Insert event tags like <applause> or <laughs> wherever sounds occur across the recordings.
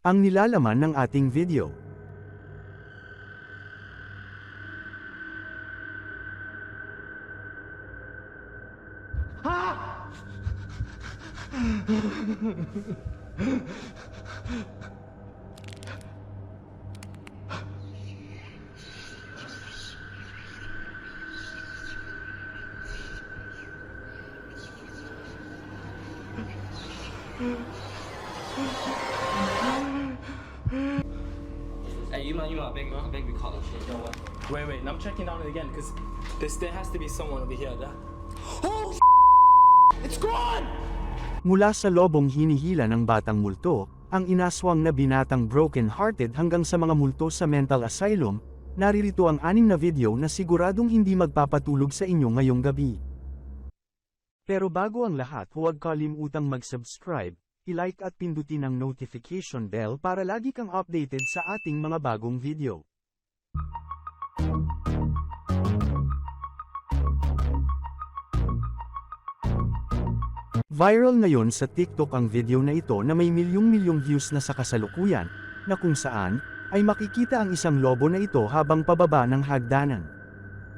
Ang nilalaman ng ating video. Hey, again because this there has to be someone over here. That... Oh, it's gone! Mula sa lobong hinihila ng batang multo, ang inaswang na binatang broken-hearted hanggang sa mga multo sa mental asylum, naririto ang anim na video na siguradong hindi magpapatulog sa inyo ngayong gabi. Pero bago ang lahat huwag kalimutang mag-subscribe, i-like at pindutin ang notification bell para lagi kang updated sa ating mga bagong video. Viral ngayon sa TikTok ang video na ito na may milyong-milyong views na sa kasalukuyan, na kung saan, ay makikita ang isang lobo na ito habang pababa ng hagdanan.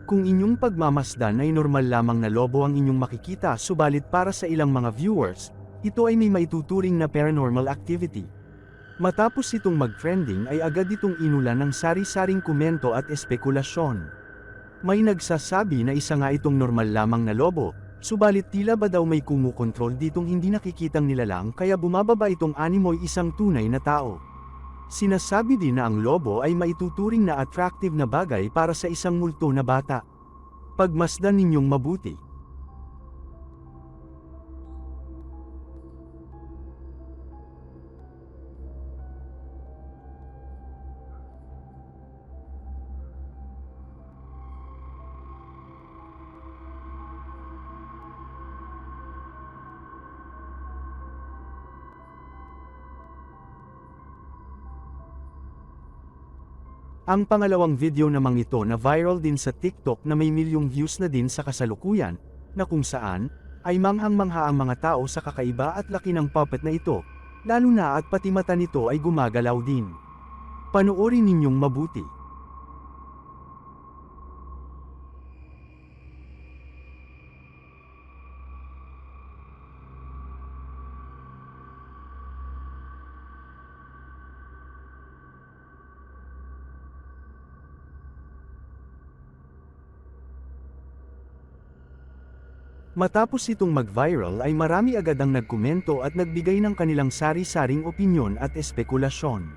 Kung inyong pagmamasdan ay normal lamang na lobo ang inyong makikita subalit para sa ilang mga viewers, ito ay may maituturing na paranormal activity. Matapos itong mag-trending ay agad itong inulan ng sari-saring komento at espekulasyon. May nagsasabi na isa nga itong normal lamang na lobo, subalit tila ba daw may kumukontrol ditong hindi nakikitang nilalang kaya bumababa itong animoy isang tunay na tao. Sinasabi din na ang lobo ay maituturing na attractive na bagay para sa isang multo na bata. Pagmasdan ninyong mabuti. Ang pangalawang video namang ito na viral din sa TikTok na may milyong views na din sa kasalukuyan, na kung saan, ay manghang-mangha ang mga tao sa kakaiba at laki ng puppet na ito, lalo na at pati mata nito ay gumagalaw din. Panoorin ninyong mabuti. Matapos itong mag-viral ay marami agad ang nagkomento at nagbigay ng kanilang sari-saring opinyon at espekulasyon.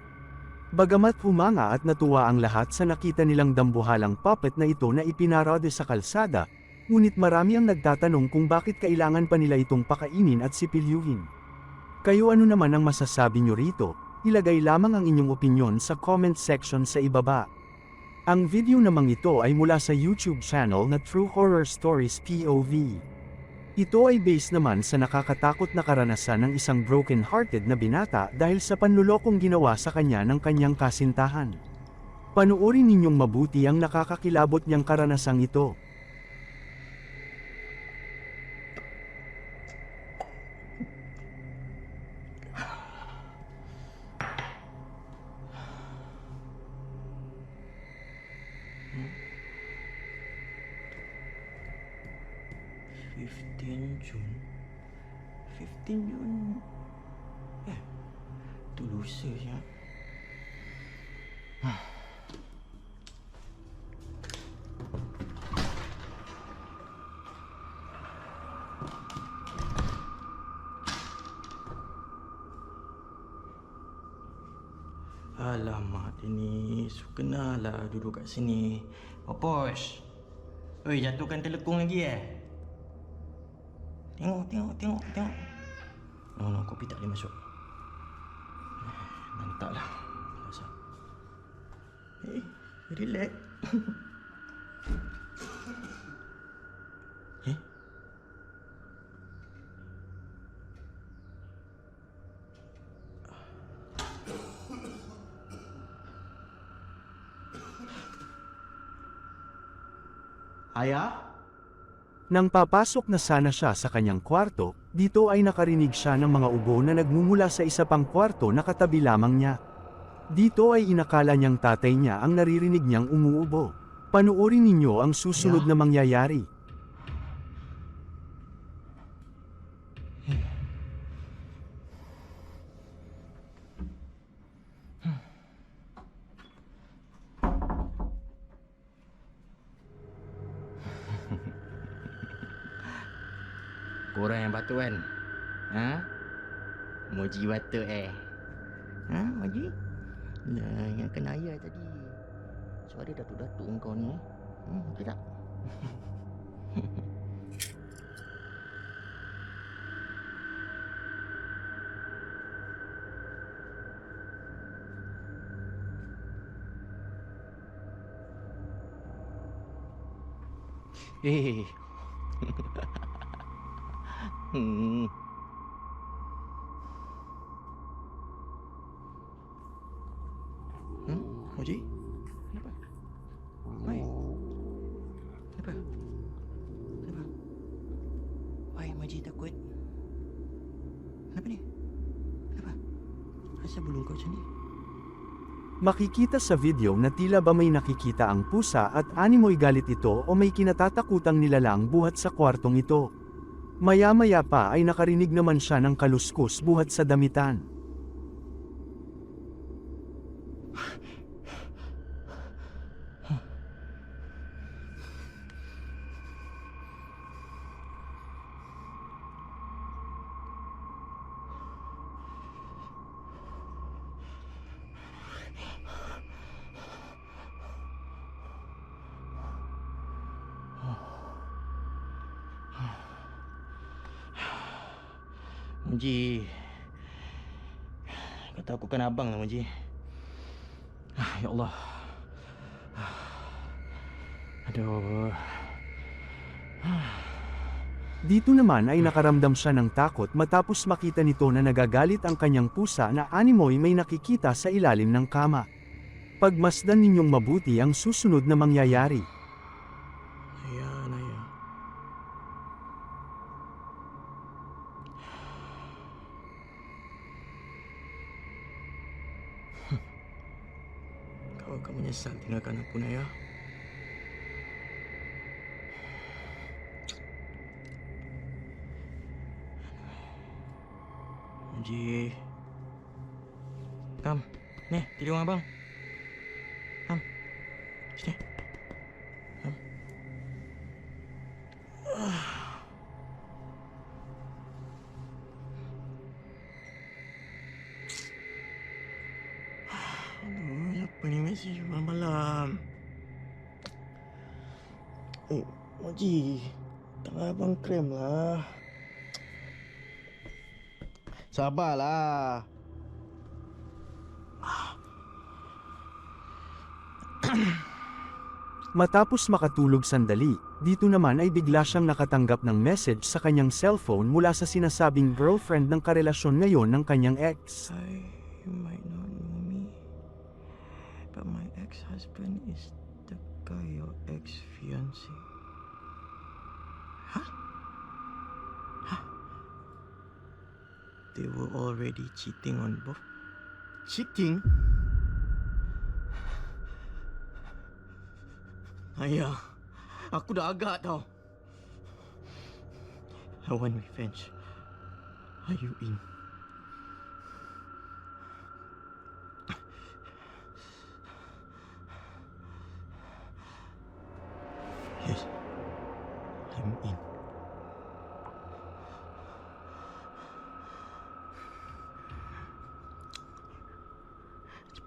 Bagamat humanga at natuwa ang lahat sa nakita nilang dambuhalang puppet na ito na ipinarode sa kalsada, ngunit marami ang nagtatanong kung bakit kailangan pa nila itong pakainin at sipilyuhin. Kayo ano naman ang masasabi nyo rito? Ilagay lamang ang inyong opinyon sa comment section sa ibaba. Ang video namang ito ay mula sa YouTube channel na True Horror Stories POV. Ito ay based naman sa nakakatakot na karanasan ng isang broken-hearted na binata dahil sa panlulokong ginawa sa kanya ng kanyang kasintahan. Panuorin ninyong mabuti ang nakakakilabot niyang karanasang ito. 15 Jun. Eh, tu lusa je. Ah. Alamak, ini sukenalah duduk kat sini. Popos. Oi, jatuhkan telekung lagi eh. Tengok, tengok, tengok, tengok. No, no, kopi tak boleh masuk. Mantap lah. Rasa. Eh, relax. <laughs> eh? Ayah? Nang papasok na sana siya sa kanyang kwarto, dito ay nakarinig siya ng mga ubo na nagmumula sa isa pang kwarto na katabi lamang niya. Dito ay inakala niyang tatay niya ang naririnig niyang umuubo. Panuorin ninyo ang susunod na mangyayari. Korang yang batu kan? Ha? Moji batu eh. Ha, Moji? Nah, yang kena ayah tadi. Suara datuk-datuk kau ni. eh. Hmm, betul tak? <laughs> Eh. Hmm. Hmm? Moji? Kenapa? Why? Kenapa? Kenapa? Why Moji takut? Kenapa ni? Kenapa? Asal bulu kau macam ni? Makikita sa video na tila ba may nakikita ang pusa at animoy galit ito o may kinatatakutang nilalang buhat sa kwartong ito. Maya-maya pa ay nakarinig naman siya ng kaluskus buhat sa damitan. Moji. Kau tahu aku kan abang lah Moji. Ah, Ya Allah. Aduh. Dito naman ay nakaramdam siya ng takot matapos makita nito na nagagalit ang kanyang pusa na animoy may nakikita sa ilalim ng kama. Pagmasdan ninyong mabuti ang susunod na mangyayari. Menyesal tinggalkan aku, Naya. Ji. Kam. Ni, tidur abang. Kam. Sini. Apa ni mesej malam-malam? Eh, Moji. Tangan abang krem lah. Sabarlah. Matapos makatulog sandali, dito naman ay bigla siyang nakatanggap ng message sa kanyang cellphone mula sa sinasabing girlfriend ng karelasyon ngayon ng kanyang ex. I ex-husband is the guy your ex-fiancé. Huh? Huh? They were already cheating on both. Cheating? Ayah, aku dah agak tau. I want revenge. Are you in?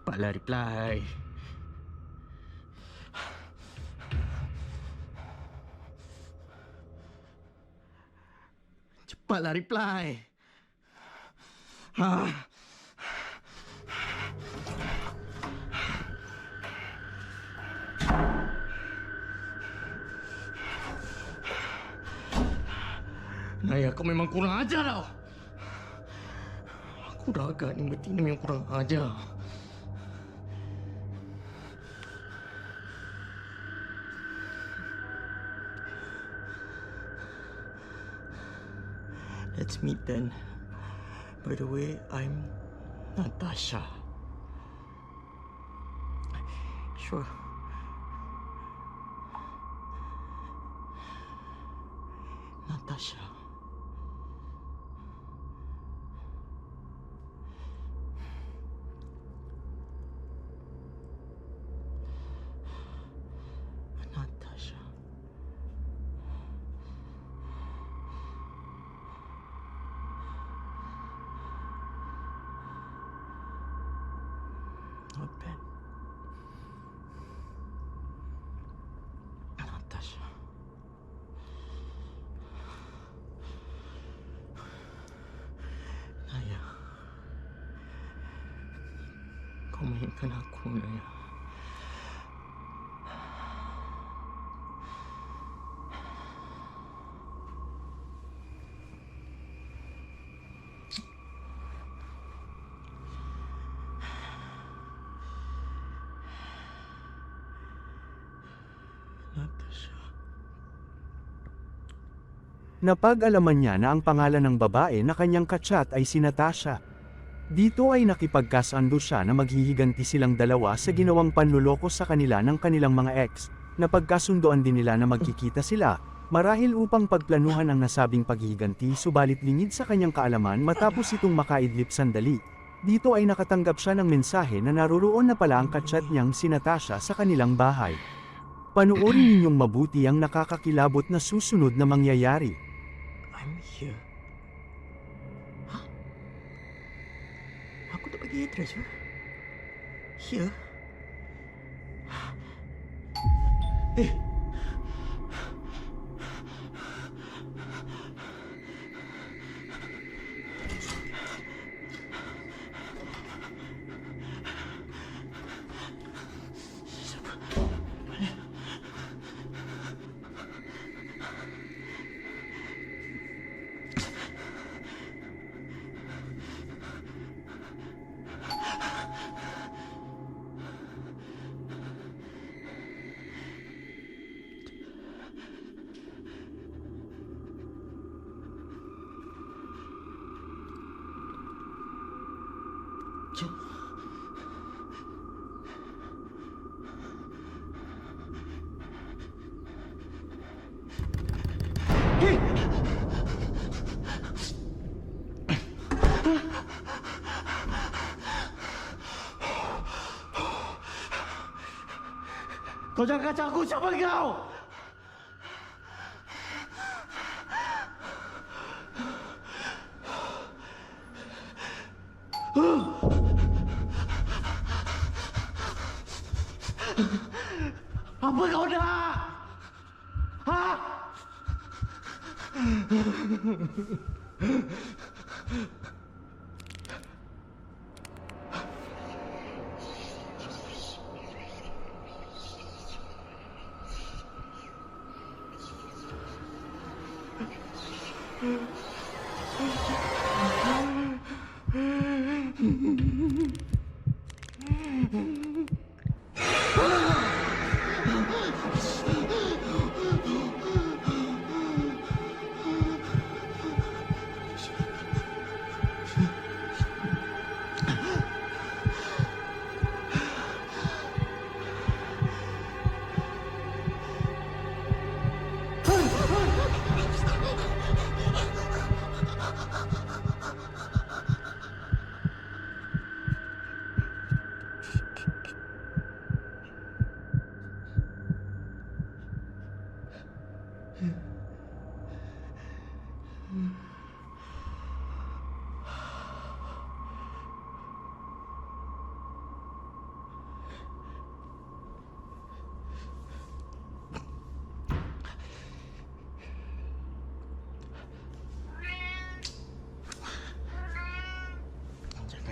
Cepatlah reply. Cepatlah reply. Ah. Naya, kau memang kurang ajar tau. Aku dah agak ni betina memang kurang ajar. Let's meet then. By the way, I'm Natasha. Sure. Natasha. Natasha. Not bad. Natasha. Naya. Kau mainkan aku, Naya. Natasha. Napag-alaman niya na ang pangalan ng babae na kanyang kachat ay si Natasha. Dito ay nakipagkasando siya na maghihiganti silang dalawa sa ginawang panluloko sa kanila ng kanilang mga ex. Napagkasundoan din nila na magkikita sila, marahil upang pagplanuhan ang nasabing paghihiganti subalit lingid sa kanyang kaalaman matapos itong makaidlip sandali. Dito ay nakatanggap siya ng mensahe na naruroon na pala ang kachat niyang si Natasha sa kanilang bahay. Panuorin ninyong mabuti ang nakakakilabot na susunod na mangyayari. I'm here. Hah? Aku tak pergi address ke? Here? Eh! Cuk. Kau jangan kacau aku, siapa kau? フフフフ。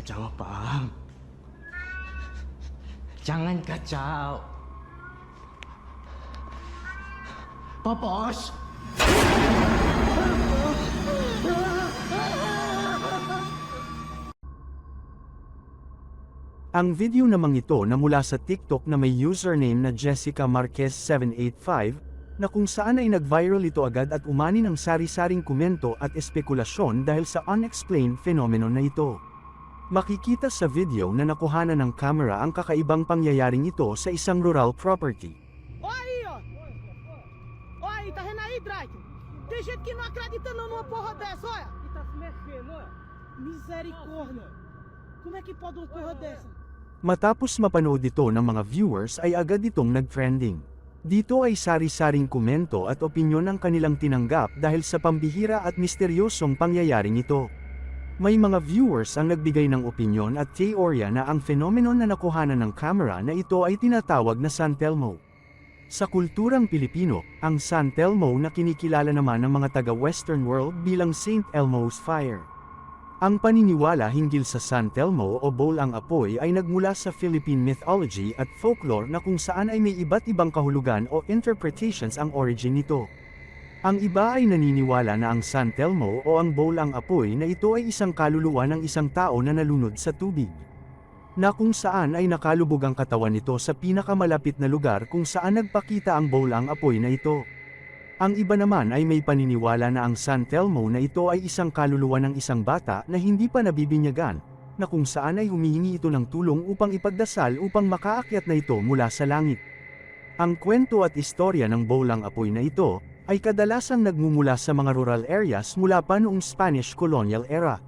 Kacau abang. Jangan kacau. Popos. Ang video namang ito na mula sa TikTok na may username na Jessica Marquez 785, na kung saan ay nag-viral ito agad at umani ng sari-saring komento at espekulasyon dahil sa unexplained phenomenon na ito. Makikita sa video na nakuhanan ng camera ang kakaibang pangyayaring ito sa isang rural property. Ó aí, ó. Ó aí, tá vendo aí, Drake? Tem gente que não acredita não numa porra dessa, olha. E tá se mexendo, olha. Misericórdia. Como é que pode uma porra dessa? Matapos mapanood ito ng mga viewers ay agad itong nag-trending. Dito ay sari-saring komento at opinyon ang kanilang tinanggap dahil sa pambihira at misteryosong pangyayaring ito. May mga viewers ang nagbigay ng opinyon at teorya na ang phenomenon na nakuhanan ng camera na ito ay tinatawag na San Telmo. Sa kulturang Pilipino, ang San Telmo na kinikilala naman ng mga taga-Western world bilang Saint Elmo's Fire. Ang paniniwala hinggil sa San Telmo o Bowl ang Apoy ay nagmula sa Philippine mythology at folklore na kung saan ay may iba't ibang kahulugan o interpretations ang origin nito. Ang iba ay naniniwala na ang San Telmo o ang Bowl ang Apoy na ito ay isang kaluluwa ng isang tao na nalunod sa tubig. Na kung saan ay nakalubog ang katawan nito sa pinakamalapit na lugar kung saan nagpakita ang Bowl ang Apoy na ito. Ang iba naman ay may paniniwala na ang San Telmo na ito ay isang kaluluwa ng isang bata na hindi pa nabibinyagan, na kung saan ay humihingi ito ng tulong upang ipagdasal upang makaakyat na ito mula sa langit. Ang kwento at istorya ng bowlang apoy na ito, ay kadalasang nagmumula sa mga rural areas mula pa noong Spanish colonial era.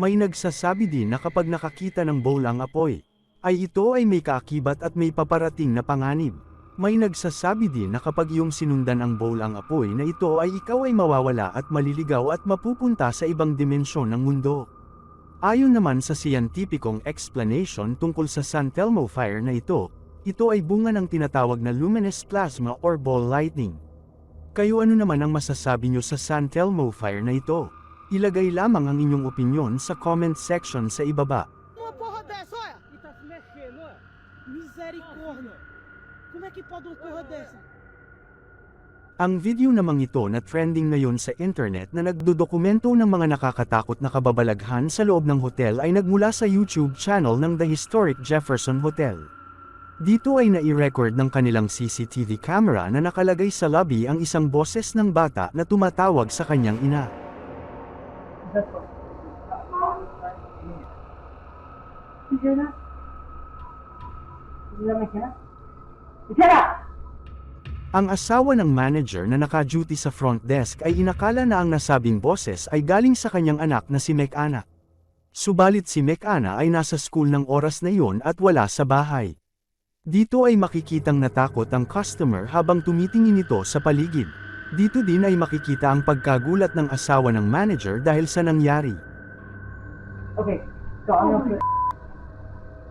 May nagsasabi din na kapag nakakita ng bowlang apoy, ay ito ay may kaakibat at may paparating na panganib. May nagsasabi din na kapag iyong sinundan ang bowl ang apoy na ito ay ikaw ay mawawala at maliligaw at mapupunta sa ibang dimensyon ng mundo. Ayon naman sa scientificong explanation tungkol sa San Telmo fire na ito, ito ay bunga ng tinatawag na luminous plasma or ball lightning. Kayo ano naman ang masasabi nyo sa San Telmo fire na ito? Ilagay lamang ang inyong opinion sa comment section sa ibaba. Uma porra olha. E tá se mexendo. Como é que pode uma porra? Ang video namang ito na trending ngayon sa internet na nagdodokumento ng mga nakakatakot na kababalaghan sa loob ng hotel ay nagmula sa YouTube channel ng The Historic Jefferson Hotel. Dito ay nai-record ng kanilang CCTV camera na nakalagay sa lobby ang isang boses ng bata na tumatawag sa kanyang ina. Ang asawa ng manager na naka-duty sa front desk ay inakala na ang nasabing boses ay galing sa kanyang anak na si Mekana. Subalit si Mekana ay nasa school ng oras na iyon at wala sa bahay. Dito ay makikitang natakot ang customer habang tumitingin ito sa paligid. Dito din ay makikita ang pagkagulat ng asawa ng manager dahil sa nangyari. Okay, so I'm gonna put.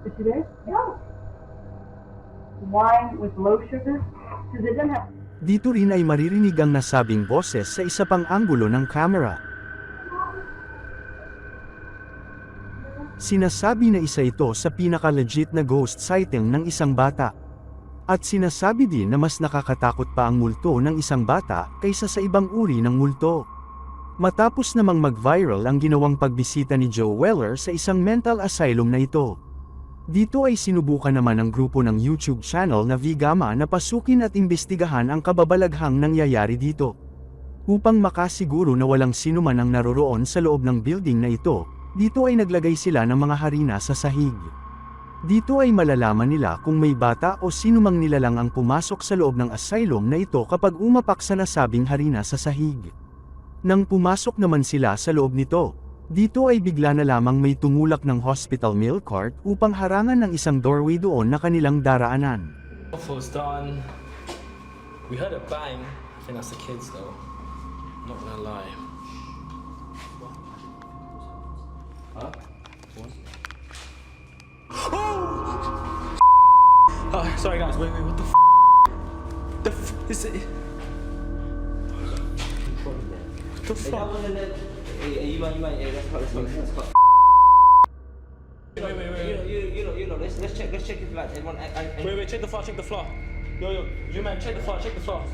Is she there? No. Wine with low sugar? Because it doesn't have. Dito rin ay maririnig ang nasabing boses sa isa pang anggulo ng camera. Sinasabi na isa ito sa pinaka-legit na ghost sighting ng isang bata. At sinasabi din na mas nakakatakot pa ang multo ng isang bata kaysa sa ibang uri ng multo. Matapos namang mag-viral ang ginawang pagbisita ni Joe Weller sa isang mental asylum na ito. Dito ay sinubukan naman ng grupo ng YouTube channel na Vigama na pasukin at imbestigahan ang kababalaghang nangyayari dito. Upang makasiguro na walang sinuman ang naroroon sa loob ng building na ito, dito ay naglagay sila ng mga harina sa sahig. Dito ay malalaman nila kung may bata o sinumang nilalang ang pumasok sa loob ng asylum na ito kapag umapak sa nasabing harina sa sahig. Nang pumasok naman sila sa loob nito, dito ay bigla na lamang may tumulak ng hospital mail cart upang harangan ng isang doorway doon na kanilang daraanan. We heard a bang. I think that's the kids though. Not gonna lie. Huh? Oh! oh! Sorry guys, wait, wait, what the f? The f is it? What The fuck? Wait, wait, wait, You know, you, you know, you know, let's, let's check, let's check if like, everyone, I, I, Wait, wait, check the floor, check the floor. Yo, yo, you man, check the floor, check the floor.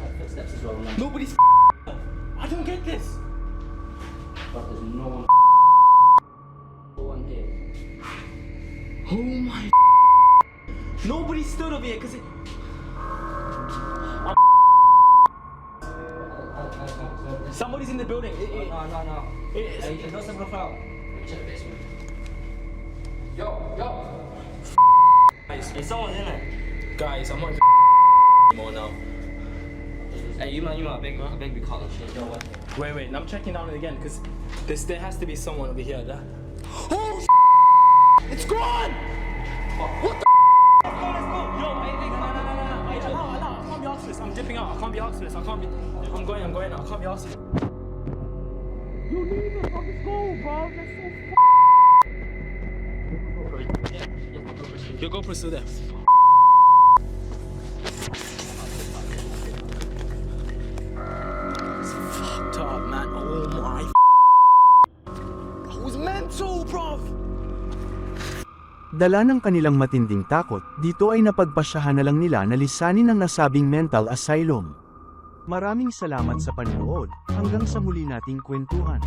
Nobody's Oh my Nobody stood over here because it. Somebody's in the building. It- it- No, no, no. It- Hey, no second floor. Check the basement. Yo, yo. guys, Hey, someone in there. guys, I'm not even anymore now. Hey, you man, you man, I beg, I beg be calling shit. Yo, what? Wait, wait, I'm checking down again because this there has to be someone over here. That. Oh, it's! What the? Let's go, let's go. Yo, hey, hey, no, no, no, no, no. Hey, allow, allow. I can't be this. I'm dipping out. I can't be this. I can't be. I'm going. I'm going. I can't be this. You need to fucking school, bro. That's so Your GoPro's still there. Dala ng kanilang matinding takot, dito ay napagpasyahan na lang nila na lisanin ang nasabing mental asylum. Maraming salamat sa panonood, hanggang sa muli nating kwentuhan.